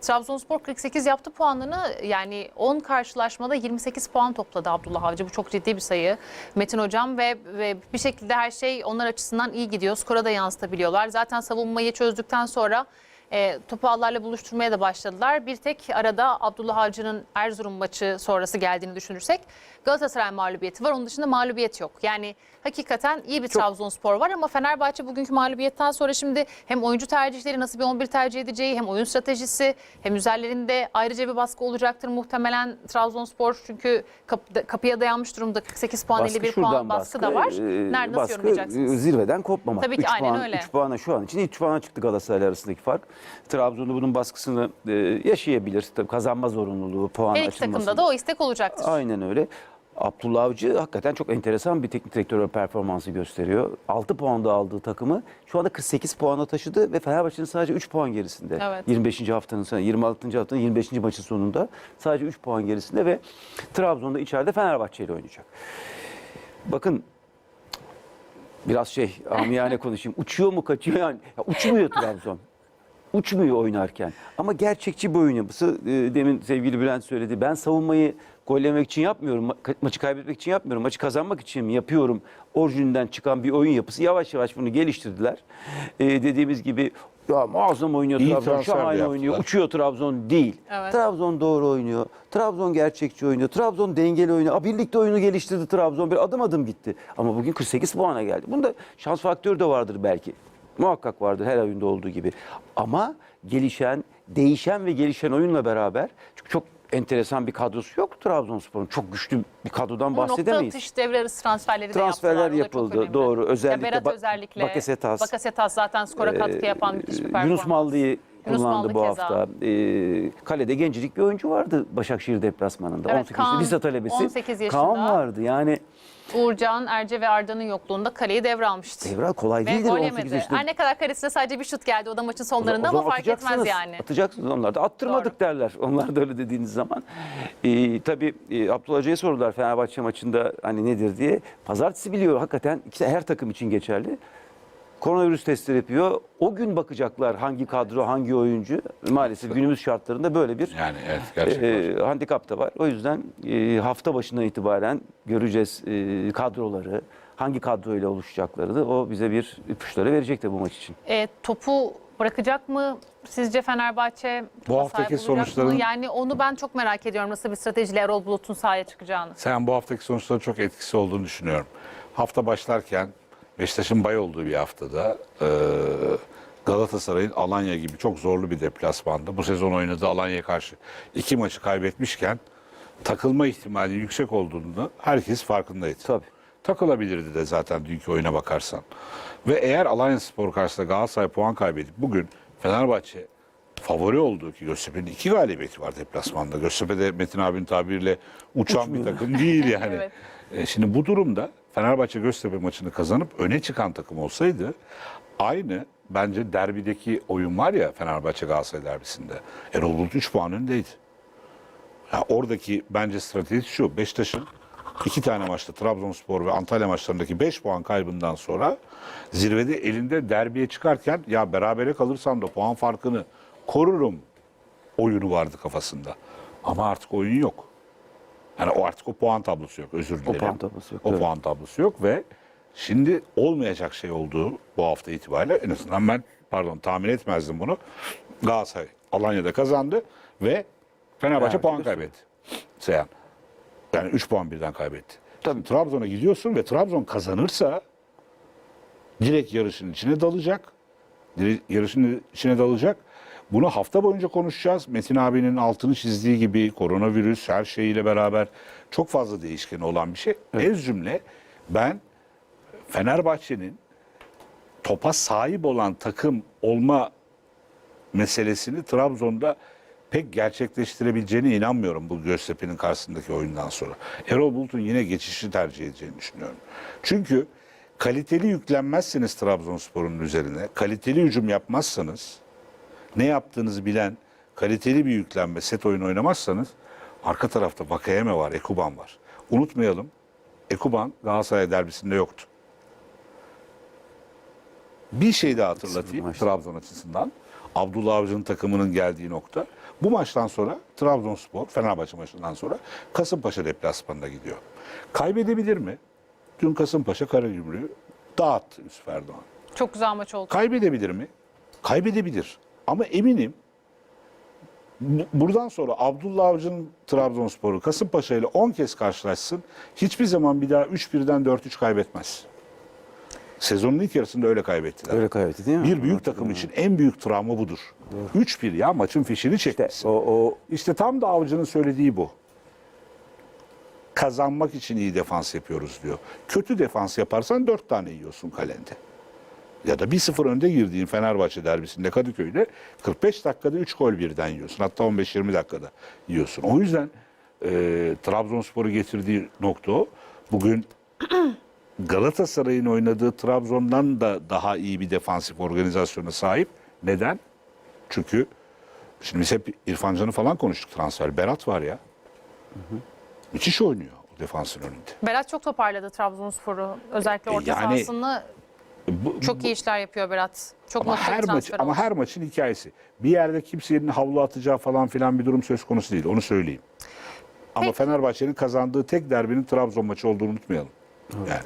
Trabzonspor 48 yaptı puanını yani 10 karşılaşmada 28 puan topladı Abdullah Avcı. Bu çok ciddi bir sayı. Metin Hocam ve, ve bir şekilde her şey onlar açısından iyi gidiyor. Skora da yansıtabiliyorlar. Zaten savunmayı çözdükten sonra e, topu ağlarla buluşturmaya da başladılar. Bir tek arada Abdullah Avcı'nın Erzurum maçı sonrası geldiğini düşünürsek Galatasaray mağlubiyeti var. Onun dışında mağlubiyet yok. Yani hakikaten iyi bir Trabzonspor var ama Fenerbahçe bugünkü mağlubiyetten sonra şimdi hem oyuncu tercihleri nasıl bir 11 tercih edeceği hem oyun stratejisi hem üzerlerinde ayrıca bir baskı olacaktır muhtemelen Trabzonspor çünkü kapı- kapıya dayanmış durumda 48 puan ile bir puan baskı, da var. e, Nerede nasıl baskı, yorumlayacaksınız? e, Zirveden kopmamak. Tabii ki, Üç aynen puan, öyle. 3 puana şu an için 3 puana çıktı Galatasaray arasındaki fark. Trabzon'da bunun baskısını e, yaşayabilir. Tabii kazanma zorunluluğu, puan Her iki takımda da o istek olacaktır. Aynen öyle. Abdullah Avcı hakikaten çok enteresan bir teknik direktör performansı gösteriyor. 6 puanda aldığı takımı şu anda 48 puana taşıdı ve Fenerbahçe'nin sadece 3 puan gerisinde. Evet. 25. haftanın sonra 26. haftanın 25. maçın sonunda sadece 3 puan gerisinde ve Trabzon'da içeride Fenerbahçe ile oynayacak. Bakın biraz şey amiyane konuşayım. Uçuyor mu kaçıyor yani. Ya uçmuyor Trabzon. Uçmuyor oynarken. Ama gerçekçi bir oyun yapısı. Ee, Demin sevgili Bülent söyledi. Ben savunmayı gol yemek için yapmıyorum. ma- maçı kaybetmek için yapmıyorum. Maçı kazanmak için yapıyorum. Orijininden çıkan bir oyun yapısı. Yavaş yavaş bunu geliştirdiler. Ee, dediğimiz gibi ya muazzam oynuyor İyi Trabzon. Şahane oynuyor. Uçuyor Trabzon değil. Evet. Trabzon doğru oynuyor. Trabzon gerçekçi oynuyor. Trabzon dengeli oynuyor. Aa, birlikte oyunu geliştirdi Trabzon. Bir adım adım gitti. Ama bugün 48 puana geldi. Bunda şans faktörü de vardır belki. Muhakkak vardır her oyunda olduğu gibi. Ama gelişen, değişen ve gelişen oyunla beraber çünkü çok enteresan bir kadrosu yok Trabzonspor'un. Çok güçlü bir kadrodan Bu nokta bahsedemeyiz. atış devre arası transferleri de Transferler çok yapıldı, önemli. doğru. Özellikle ya Berat Ba- özellikle. Bakasetas. Bakasetas zaten skora katkı yapan müthiş bir performans. Yunus Mallı'yı kullandı bu keza. hafta. Ee, kalede gencecik bir oyuncu vardı Başakşehir deplasmanında. Evet, 18 Kaan, lise talebesi. 18 yaşında. Kaan vardı. Yani Uğurcan, Erce ve Arda'nın yokluğunda kaleyi devralmıştı. Devral kolay Ve değildir gol 18 yemedi. yaşında. Her ne kadar karesine sadece bir şut geldi o da maçın O sonlarında zaman ama fark etmez atacaksınız. yani. Atacaksınız onlar da. Attırmadık derler. Onlar da öyle dediğiniz zaman. Ee, tabii e, Abdullah Hoca'ya sordular Fenerbahçe maçında hani nedir diye. Pazartesi biliyor hakikaten ikisi her takım için geçerli. Koronavirüs testleri yapıyor. O gün bakacaklar hangi kadro, hangi oyuncu. Maalesef günümüz şartlarında böyle bir Yani evet gerçekten. e, handikap da var. O yüzden e, hafta başından itibaren göreceğiz e, kadroları, hangi kadroyla oluşacakları da o bize bir ipuçları verecektir bu maç için. E, topu bırakacak mı sizce Fenerbahçe? Topa haftaki olacak mı? sonuçların- Yani onu ben çok merak ediyorum nasıl bir stratejiyle Erol Bulut'un sahaya çıkacağını. Sen bu haftaki sonuçların çok etkisi olduğunu düşünüyorum. Hafta başlarken Beşiktaş'ın bay olduğu bir haftada e, Galatasaray'ın Alanya gibi çok zorlu bir deplasmanda bu sezon oynadığı Alanya'ya karşı iki maçı kaybetmişken takılma ihtimali yüksek olduğunu herkes farkındaydı. Tabii. Takılabilirdi de zaten dünkü oyuna bakarsan. Ve eğer Alanya Spor karşısında Galatasaray puan kaybedip bugün Fenerbahçe favori olduğu ki Göztepe'nin iki galibiyeti var deplasmanda. Göztepe'de Metin abinin tabiriyle uçan bir takım değil yani. Evet. E, şimdi bu durumda Fenerbahçe Göztepe maçını kazanıp öne çıkan takım olsaydı aynı bence derbideki oyun var ya Fenerbahçe Galatasaray derbisinde. Erol Bulut 3 puan öndeydi. Ya oradaki bence strateji şu. Beşiktaş'ın iki tane maçta Trabzonspor ve Antalya maçlarındaki 5 puan kaybından sonra zirvede elinde derbiye çıkarken ya berabere kalırsam da puan farkını korurum oyunu vardı kafasında. Ama artık oyun yok. Yani o artık o puan tablosu yok. Özür dilerim. puan tablosu yok, O evet. puan tablosu yok ve şimdi olmayacak şey olduğu bu hafta itibariyle en azından ben pardon tahmin etmezdim bunu. Galatasaray Alanya'da kazandı ve Fenerbahçe Evet, puan kaybetti. Seyhan. Yani 3 puan birden kaybetti. Tabii. Trabzon'a gidiyorsun ve Trabzon kazanırsa direkt yarışın içine dalacak. Direkt yarışın içine dalacak. Bunu hafta boyunca konuşacağız. Metin abinin altını çizdiği gibi koronavirüs her şeyiyle beraber çok fazla değişkeni olan bir şey. Ez cümle ben Fenerbahçe'nin topa sahip olan takım olma meselesini Trabzon'da pek gerçekleştirebileceğine inanmıyorum bu Göztepe'nin karşısındaki oyundan sonra. Erol Bulut'un yine geçişi tercih edeceğini düşünüyorum. Çünkü kaliteli yüklenmezseniz Trabzonspor'un üzerine, kaliteli hücum yapmazsanız, ne yaptığınızı bilen kaliteli bir yüklenme, set oyunu oynamazsanız arka tarafta Vakayeme var, Ekuban var. Unutmayalım, Ekuban Galatasaray derbisinde yoktu. Bir şey daha hatırlatayım. Trabzon açısından. Abdullah Avcı'nın takımının geldiği nokta. Bu maçtan sonra Trabzonspor, Fenerbahçe maçından sonra Kasımpaşa deplasmanına gidiyor. Kaybedebilir mi? Dün Kasımpaşa Karagümrük'ü dağıttı Yusuf Erdoğan. Çok güzel maç oldu. Kaybedebilir mi? Kaybedebilir. Ama eminim bu- buradan sonra Abdullah Avcı'nın Trabzonspor'u Kasımpaşa ile 10 kez karşılaşsın. Hiçbir zaman bir daha 3-1'den 4-3 kaybetmez. Sezonun ilk yarısında öyle kaybettiler. Öyle kaybetti değil mi? Bir büyük takım için en büyük travma budur. 3-1 ya maçın fişini çekmişsin. O, o İşte tam da Avcı'nın söylediği bu. Kazanmak için iyi defans yapıyoruz diyor. Kötü defans yaparsan 4 tane yiyorsun kalende. Ya da 1-0 önde girdiğin Fenerbahçe derbisinde Kadıköy'de 45 dakikada 3 gol birden yiyorsun. Hatta 15-20 dakikada yiyorsun. O yüzden e, Trabzonspor'u getirdiği nokta o. Bugün Galatasaray'ın oynadığı Trabzon'dan da daha iyi bir defansif organizasyona sahip. Neden? Çünkü şimdi biz hep İrfan Can'ı falan konuştuk transfer. Berat var ya. Müthiş oynuyor o defansın önünde. Berat çok toparladı Trabzonspor'u. Özellikle E, orta yani- sahasını Bu- çok iyi işler yapıyor Berat. Çok Ama her maç transfer ama oldu. her maçın hikayesi. Bir yerde kimsenin havlu atacağı falan filan bir durum söz konusu değil. Onu söyleyeyim. Ama Peki. Fenerbahçe'nin kazandığı tek derbinin Trabzon maçı olduğunu unutmayalım. Yani